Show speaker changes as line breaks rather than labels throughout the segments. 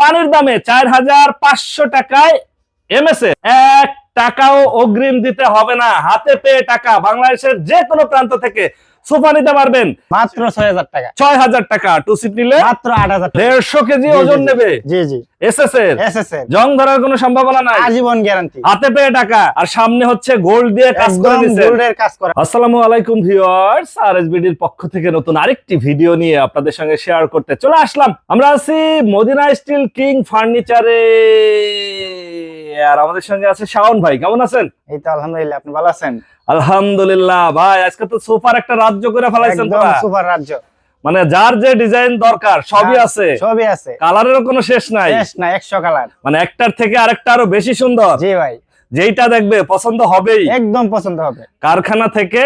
পানির দামে চার হাজার পাঁচশো টাকায় এমএসএ এক টাকাও অগ্রিম দিতে হবে না। হাতে পেয়ে টাকা। বাংলাদেশের যে কোনো প্রান্ত থেকে সোফা নিতে পারবেন।
মাত্র ছয় হাজার টাকা।
ছয় হাজার টাকা। টু সিট নিলে
মাত্র আট হাজার
দেড়শো কেজি ওজন নেবে।
জি জি।
জং ধরার কোনো সম্ভাবনা নাই।
আজীবন গ্যারান্টি
হাতে পেয়ে টাকা আর সামনে হচ্ছে গোল্ড দিয়ে কাজ করে দিচ্ছে
গোল্ডের কাজ করা।
আসসালামু আলাইকুম ভিউয়ার্স আরএসবিডির পক্ষ থেকে নতুন আরেকটি ভিডিও নিয়ে আপনাদের সঙ্গে শেয়ার করতে চলে আসলাম। আমরা আছি মদিনা স্টিল কিং ফার্নিচারে। আর আমাদের সঙ্গে আছে শাওন ভাই কেমন আছেন?
এই তো আলহামদুলিল্লাহ আপনি ভালো আছেন?
আলহামদুলিল্লাহ ভাই আজকে তো সোফার একটা রাজ্য করে ফেলাইছেন
সুপার রাজ্য।
মানে যার যে ডিজাইন দরকার সবই
হ্যাঁ,
আছে।
সবই আছে।
কালারের কোনো শেষ নাই।
শেষ না একশো কালার
মানে একটার থেকে আরেকটা আরও বেশি সুন্দর।
জি ভাই।
যেইটা দেখবে পছন্দ হবেই।
একদম পছন্দ হবে।
কারখানা থেকে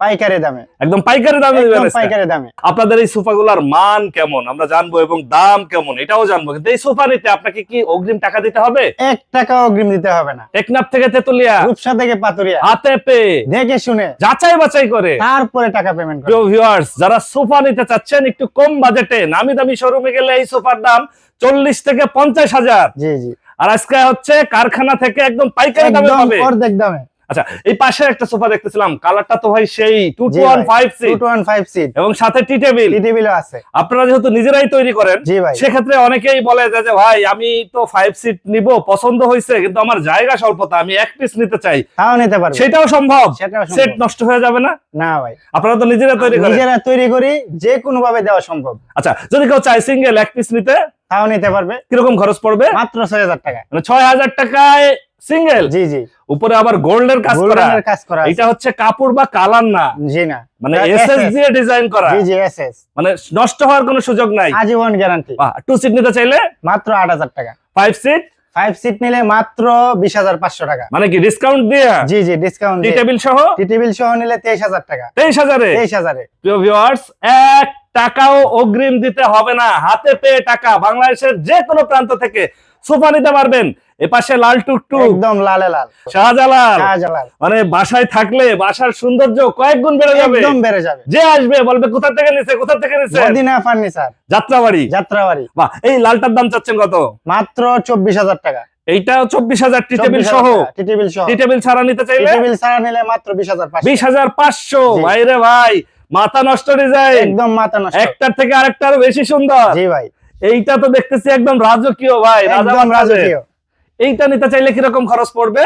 পাইকারি দামে।
একদম পাইকারি দামে দিবেন
একদম
আজকে।
পাইকারি দামে।
আপনাদের এই সোফাগুলোর মান কেমন? আমরা জানব এবং দাম কেমন এটাও জানব। কিন্তু এই সোফা নিতে আপনাকে কি অগ্রিম টাকা দিতে হবে?
এক টাকা অগ্রিম দিতে হবে না।
থেকে তেতুলিয়া।
রূপসা থেকে পাতুরিয়া।
হাতে পেয়ে।
দেখে শুনে।
যাচাই বাছাই করে।
তারপরে টাকা পেমেন্ট করে
ভিউয়ার্স যারা সোফা নিতে চাচ্ছেন একটু কম বাজেটে নামি দামি শোরুমে গেলে এই সোফার দাম চল্লিশ থেকে পঞ্চাশ হাজার।
জি জি।
আর আজকে হচ্ছে কারখানা থেকে একদম পাইকারি দামে পাবে।
অর্ধেক দামে।
আচ্ছা এই পাশে একটা সোফা দেখতেছিলাম কালারটা তো ভাই সেই two two one five seat
two one five seat
এবং সাথে টি টেবিল।
টি টেবিলও আছে।
আপনারা যেহেতু নিজেরাই তৈরি করেন সেক্ষেত্রে অনেকেই বলে যে যে ভাই আমি তো ফাইভ সিট নিব পছন্দ হয়েছে কিন্তু আমার জায়গা স্বল্পতা আমি এক পিস নিতে চাই।
তাও নিতে পারবে।
সেটাও সম্ভব? সেট নষ্ট হয়ে যাবে না?
না ভাই।
আপনারা তো নিজেরা তৈরি করেন।
নিজেরা তৈরি করি যে কোনো ভাবে দেওয়া সম্ভব।
আচ্ছা যদি কেউ চায় সিঙ্গেল এক পিস নিতে
তাও নিতে পারবে।
কীরকম খরচ পড়বে?
মাত্র ছয় হাজার টাকা।
মানে ছয় হাজার টাকায় সিঙ্গেল
জি জি।
উপরে আবার গোল্ডের কাজ করা।
কাজ করা
এটা হচ্ছে কাপড় বা কালার না।
জি না।
মানে
এটা
এস এস দিয়ে ডিজাইন করা।
জি জি এস এস
মানে নষ্ট হওয়ার কোনো সুযোগ নাই।
আজীবন গ্যারান্টি
টু সিট নিতে চাইলে?
মাত্র আট হাজার টাকা।
ফাইভ সিট
ফাইভ সিট নিলে মাত্র বিশ হাজার পাঁচশো টাকা।
মানে কি ডিসকাউন্ট দিয়ে?
জি জি ডিসকাউন্ট
টেবিল সহ?
টেবিল সহ নিলে তেইশ হাজার টাকা।
তেইশ হাজারে?
তেইশ হাজারে।
প্রিয় ভিউয়ার্স এক টাকাও অগ্রিম দিতে হবে না। হাতে পেয়ে টাকা। বাংলাদেশের যে কোনো প্রান্ত থেকে সোফা নিতে পারবেন এপাশে লাল টুকটুক।
একদম লালে লাল।
শাহজালাল।
শাহজালাল।
মানে বাসায় থাকলে বাসার সৌন্দর্য কয়েক গুণ বেড়ে যাবে।
একদম বেড়ে যাবে।
যে আসবে বলবে কোথা থেকে নিছে কোথা থেকে নিছে?
মদিনা ফার্নিচার।
যাত্রাবাড়ি।
যাত্রাবাড়ি।
বাহ এই লালটার দাম চাচ্ছেন কত?
মাত্র চব্বিশ হাজার টাকা।
এইটাও চব্বিশ হাজার টি টেবিল সহ।
টি টেবিল সহ।
টি টেবিল ছাড়া নিতে চাইলে
টেবিল ছাড়া নিলে মাত্র বিশ হাজার পাঁচশো।
বিশ হাজার পাঁচশো।
জি।
ভাইরে ভাই মাথা নষ্ট ডিজাইন।
একদম মাথা নষ্ট।
একটার থেকে আরেকটার বেশি সুন্দর।
জি ভাই।
এইটা তো দেখতেছি একদম রাজকীয় ভাই
একদম রাজকীয়।
এইটা নিতে চাইলে কীরকম খরচ পড়বে?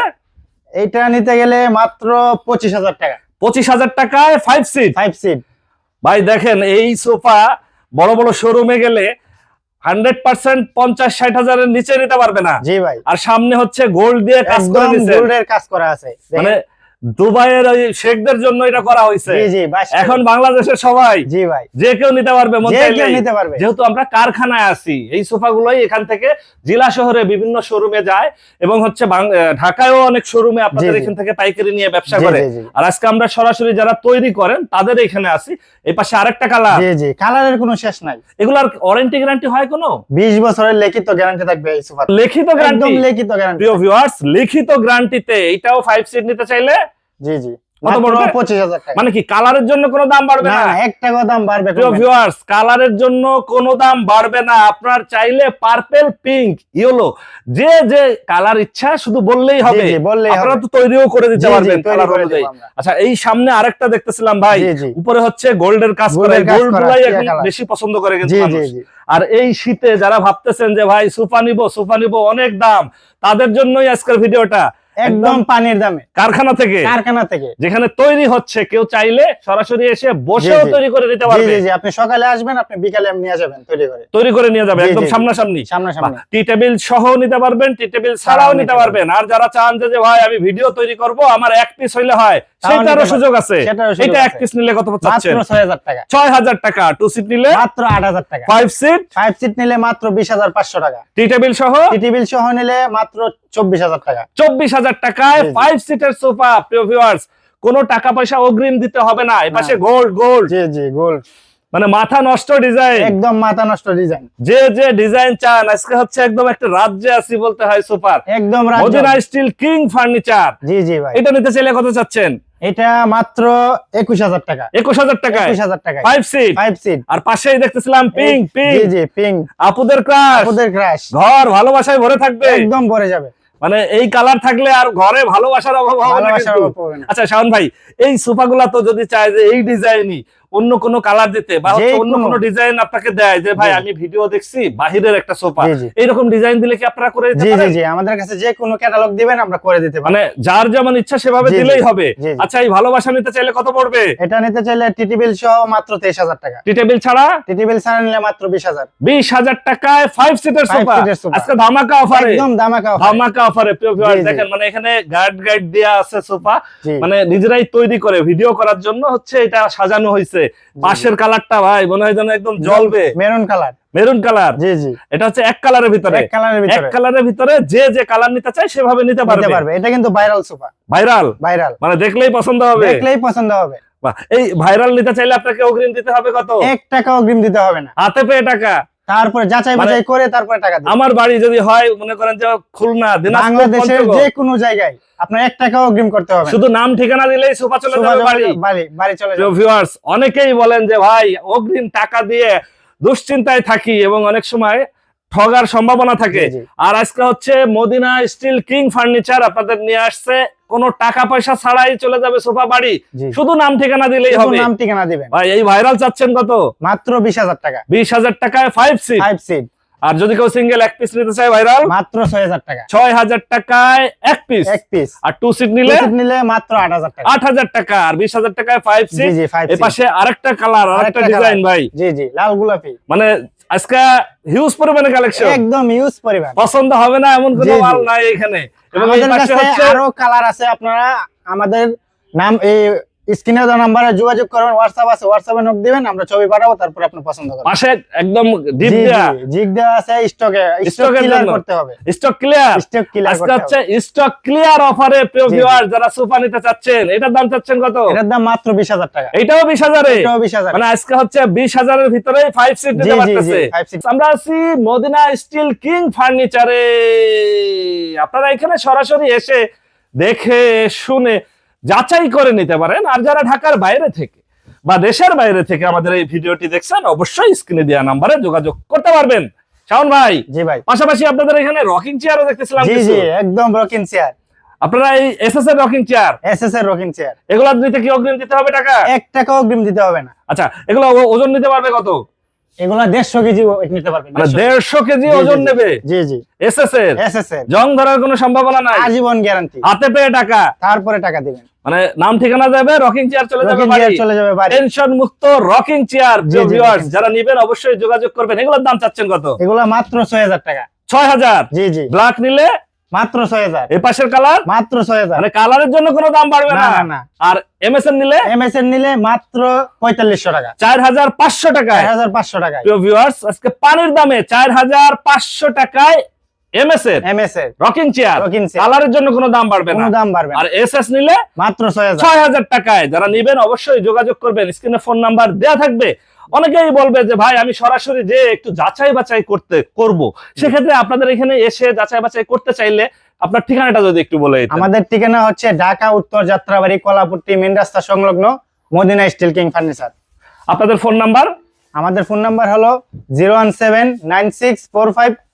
এইটা নিতে গেলে মাত্র পঁচিশ হাজার টাকা।
পঁচিশ হাজার টাকায় ফাইভ সিট
ফাইভ সিট
ভাই দেখেন এই সোফা বড় বড় শোরুমে গেলে হান্ড্রেড পার্সেন্ট পঞ্চাশ ষাট হাজারের নিচে নিতে পারবে না।
জি ভাই।
আর সামনে হচ্ছে গোল্ড দিয়ে কাজ করে
গোল্ডের কাজ করা আছে।
মানে দুবাইয়ের ওই শেখদের জন্য এটা করা হয়েছে। এখন বাংলাদেশের সবাই
জি ভাই।
যে কেউ নিতে পারবে।
নিতে
যেহেতু আমরা কারখানায় আছি এই সোফাগুলোই এখান থেকে জেলা শহরে বিভিন্ন শোরুমে যায় এবং হচ্ছে ঢাকায়ও অনেক শোরুমে আপনাদের। এখান থেকে পাইকারি নিয়ে ব্যবসা করে। আর আজকে আমরা সরাসরি যারা তৈরি করেন তাদের এখানে আসি এই পাশে আরেকটা কালার।
জি জি কালারের কোনো শেষ নাই।
এগুলার ওয়ারেন্টি গ্যারান্টি হয় কোনো?
বিশ বছরের লিখিত গ্যারান্টি থাকবে এই সোফা
লিখিত
একদম
গ্যারান্টি
লিখিত গ্যারান্টি
প্রিয় ভিউয়ার্স লিখিত গ্যারান্টিতে এটাও ফাইভ সিট নিতে চাইলে
জি জি।
মানে কি কালারের জন্য কোনো দাম বাড়বে
না
না?
না, এক টাকা দাম বাড়বে
প্রিয়
কমবে না।
ভিউয়ার্স কালারের জন্য কোনো দাম বাড়বে না। আপনার চাইলে পার্পেল পিঙ্ক ইয়েলো যে যে কালার ইচ্ছা শুধু বললেই
জি,
হবে। আপনারা তো তৈরিও করে দিতে পারবেন
তৈরি
কালার
করে
অনুযায়ী। আচ্ছা এই সামনে আরেকটা দেখতেছিলাম ভাই। উপরে হচ্ছে গোল্ডের কাজ করে।
গোল্ডের কাজ
গোল্ড গুলাই এখন বেশি পছন্দ করে কিন্তু আর এই শীতে যারা ভাবতেছেন যে ভাই সোফা নিব সোফা নিব অনেক দাম। তাদের জন্যই আজকের ভিডিওটা।
একদম পানির দামে।
কারখানা থেকে।
কারখানা থেকে।
যেখানে তৈরি হচ্ছে কেউ চাইলে সরাসরি এসে বসেও। তৈরি করে দিতে পারবে।
জি আপনি সকালে আসবেন আপনি বিকালে নিয়ে যাবেন তৈরি করে।
তৈরি করে নিয়ে যাবে একদম। সামনাসামনি।
সামনাসামনি।
টি টেবিল সহ নিতে পারবেন টি টেবিল ছাড়াও নিতে পারবেন। আর যারা চান যে ভাই আমি ভিডিও তৈরি করব আমার এক পিস হইলে হয় সেটারও সুযোগ আছে। এটা এক পিস নিলে কত চাচ্ছেন?
মাত্র ছয় হাজার টাকা।
ছয় হাজার টাকা। টু সিট নিলে?
মাত্র আট হাজার টাকা।
ফাইভ সিট
ফাইভ সিট নিলে মাত্র বিশ হাজার পাঁচশো টাকা।
টি টেবিল সহ?
টি টেবিল সহ নিলে মাত্র চব্বিশ হাজার টাকা।
চব্বিশ হাজার টাকায়
জি, জি।
ফাইভ সিটের সোফা প্রিয় ভিউয়ার্স কোনো টাকা পয়সা অগ্রিম দিতে হবে না। এপাশে। গোল্ড গোল্ড
জি জি গোল্ড
মানে মাথা নষ্ট ডিজাইন
একদম মাথা নষ্ট ডিজাইন
যে যে ডিজাইন চান আজকে হচ্ছে একদম একটা রাজ্যে আছি বলতে হয় সুপার
একদম রাজ্য।
Madina steel king furniture.
জি জি ভাই।
এটা নিতে চাইলে কত চাচ্ছেন?
এটা মাত্র একুশ হাজার টাকা।
একুশ হাজার টাকায়?
একুশ হাজার টাকা
ফাইভ সিট
ফাইভ সিট
আর পাশেই দেখতেছিলাম পিঙ্ক
জি
পিঙ্ক
জি পিঙ্ক
আপুদের ক্রাশ
ওদের ক্রাশ
ঘর ভালোবাসায় ভরে থাকবে।
একদম ভরে যাবে।
মানে এই কালার থাকলে আর ঘরে ভালোবাসার অভাব হবে না। আচ্ছা শাওন ভাই এই সোফাগুলা তো যদি চায় যে এই ডিজাইনই অন্য কোনো কালার দিতে বা অন্য
কোনো-
ডিজাইন আপনাকে দেয় যে ভাই আমি ভিডিও দেখছি বাহিরের একটা সোফা। এইরকম ডিজাইন দিলে কি আপনারা করে দিতে পারেন?
জি। আমাদের কাছে যে কোনো ক্যাটালগ দিবেন আমরা করে দিতে পারি
মানে যার যেমন ইচ্ছা সেভাবে। দিলেই হবে। আচ্ছা এই ভালোবাসা নিতে চাইলে কত পড়বে?
এটা নিতে চাইলে টিটি বিল সহ মাত্র তেইশ হাজার টাকা।
টি টেবিল ছাড়া?
টিটি বিল ছাড়া নিলে মাত্র বিশ হাজার।
বিশ হাজার টাকায় ফাইভ সিটার সোফা আজকে ধামাকা অফারে
একদম।
ধামাকা অফারে
জি, জি।
দেখেন মানে এখানে গাইড গাইড দেয়া আছে সোফা মানে নিজেরাই তৈরি করে ভিডিও করার জন্য হচ্ছে এটা সাজানো হয়েছে। পাশের কালারটা ভাই মনে হয় যেন একদম জ্বলবে।
Maroon colour.
Maroon colour.
জি জি।
এটা হচ্ছে এক কালারের ভিতরে।
এক কালারের ভিতরে।
এক কালারের ভিতরে যে যে কালার নিতে চায় সেভাবে নিতে পারবে
নিতে
পারবে।
এটা কিন্তু ভাইরাল সোফা।
ভাইরাল?
ভাইরাল।
মানে দেখলেই পছন্দ হবে।
দেখলেই পছন্দ হবে।
এই ভাইরাল নিতে চাইলে আপনাকে অগ্রিম দিতে হবে কত?
এক টাকা অগ্রিম দিতে হবে না।
হাতে পেয়ে টাকা।
তারপরে যাচাই
মানে-
বাছাই করে তারপরে টাকা দিন
আমার বাড়ি যদি হয় মনে করেন যে খুলনা
বাংলাদেশের যে কোনো জায়গায় আপনার এক টাকাও অগ্রিম করতে হবে
শুধু নাম ঠিকানা দিলেই সোফা চলে যাবে বাড়ি।
বাড়ি বাড়ি চলে যাবে।
ভিউয়ার্স অনেকেই বলেন যে ভাই অগ্রিম টাকা দিয়ে দুশ্চিন্তায় থাকি এবং অনেক সময় ঠগার সম্ভাবনা থাকে। আর আজকে হচ্ছে মদিনা স্টিল কিং ফার্নিচার আপনাদের নিয়ে আসছে। কোনো টাকা পয়সা ছাড়াই চলে যাবে সোফা বাড়ি। শুধু নাম ঠিকানা দিলেই হবে।
নাম ঠিকানা দিবেন।
ভাই এই ভাইরাল চাচ্ছেন কত?
মাত্র বিশ হাজার টাকা।
বিশ হাজার টাকায় ফাইভ সিট
ফাইভ সিট
আর যদি কেউ সিঙ্গেল এক পিস নিতে চায় ভাইরাল?
মাত্র ছয় হাজার টাকা।
ছয় হাজার টাকায় এক পিস
এক পিস
আর টু সিট নিলে?
নিলে মাত্র আট হাজার টাকা।
আট হাজার টাকা। আর বিশ হাজার টাকায় ফাইভ সিট
জি ফাইভ
এ পাশে আরেকটা কালার আরেকটা ডিজাইন ভাই।
জি জি লাল গোলাপি।
মানে আজকে হিউজ পরিমাণে কালেকশন
একদম হিউজ পরিমাণ।
পছন্দ হবে না এমন কোনো। মাল নাই এখানে।
আমাদের কাছে আরও কালার আছে আপনারা আমাদের নাম এই স্ক্রিনে দেওয়া নাম্বারে যোগাযোগ করবেন হোয়াটসঅ্যাপ আছে হোয়াটসঅ্যাপে নক দিবেন আমরা ছবি পাঠাবো তারপরে আপনি পছন্দ করবেন।
পাশে একদম দেয়া।
জিগ আছে স্টকে স্টক ক্লিয়ার করতে হবে।
স্টক ক্লিয়ার
স্টক ক্লিয়ার
আজকে হচ্ছে স্টক ক্লিয়ার অফারে প্রিয়। ভিউয়ার যারা সোফা নিতে চাচ্ছেন এটার দাম চাচ্ছেন কত?
এটার দাম মাত্র বিশ হাজার টাকা।
এইটাও বিশ হাজারে?
এটাও বিশ হাজার।
মানে আজকে হচ্ছে বিশ হাজারের ভিতরে ফাইভ সিট
জি
দিতে পারতেছে। আমরা আছি মদিনা স্টিল কিং ফার্নিচারে। আপনারা এখানে সরাসরি এসে দেখে শুনে যাচাই করে নিতে পারেন। আর যারা ঢাকার বাইরে থেকে বা দেশের বাইরে থেকে আমাদের এই ভিডিওটি দেখছেন অবশ্যই স্ক্রিনে দেওয়া নাম্বারে যোগাযোগ করতে পারবেন। শাওন ভাই
জি ভাই।
পাশাপাশি আপনাদের এখানে রকিং চেয়ারও দেখতেছিলাম
জি জি একদম রকিং চেয়ার
আপনারা এই এসএস এর রকিং চেয়ার
এস এস এর রকিং চেয়ার
এগুলো নিতে কি অগ্রিম দিতে হবে টাকা?
এক টাকা অগ্রিম দিতে হবে না।
আচ্ছা এগুলো ওজন নিতে পারবে কত?
এগুলা দেড়শো কেজি নিতে পারবে
মানে দেড়শো। কেজি ওজন নেবে?
জি জি।
এসএস এর?
এস এস এর।
জং ধরার কোনো সম্ভাবনা নাই?
আজীবন গ্যারান্টি
হাতে পেয়ে টাকা?
তারপরে টাকা দিবেন।
মানে নাম ঠিকানা যাবে রকিং চেয়ার চলে যাবে বাড়ি।
চলে যাবে
টেনশন মুক্ত রকিং চেয়ার যারা নিবেন অবশ্যই যোগাযোগ করবেন। এগুলোর দাম চাচ্ছেন কত?
এগুলা মাত্র ছয় হাজার টাকা।
ছয় হাজার?
জি জি।
ব্ল্যাক নিলে?
মাত্র ছয় হাজার।
এই পাশের কালার
মাত্র ছয় হাজার।
মানে কালারের জন্য কোনো দাম বাড়বে
না
না? আর এমএসএন নিলে?
এমএসএন নিলে মাত্র পঁয়তাল্লিশশো টাকা।
চার হাজার পাঁচশো টাকায়।
চার হাজার পাঁচশো
ভিউয়ার্স আজকে পানির দামে চার হাজার পাঁচশো টাকায় এমএস এর
এমএস এর
রকিং চেয়ার কালারের জন্য কোনো দাম বাড়বে না।
দাম বাড়বে
আর এসএস নিলে
মাত্র ছয় হাজার।
ছয় হাজার টাকায় যারা নিবেন অবশ্যই যোগাযোগ করবেন। স্ক্রিনে ফোন নাম্বার দেয়া থাকবে। অনেকেই বলবে যে ভাই আমি সরাসরি যে একটু যাচাই বাছাই করতে করব। সেক্ষেত্রে আপনাদের এখানে এসে যাচাই বাছাই করতে চাইলে আপনার ঠিকানাটা যদি একটু বলে
আমাদের ঠিকানা হচ্ছে ঢাকা উত্তর যাত্রাবাড়ি কলাপুরটি মেন রাস্তা সংলগ্ন মদিনা স্টিল কিং ফার্নিচার।
আপনাদের ফোন নাম্বার?
আমাদের ফোন নাম্বার হলো zero one seven nine six four five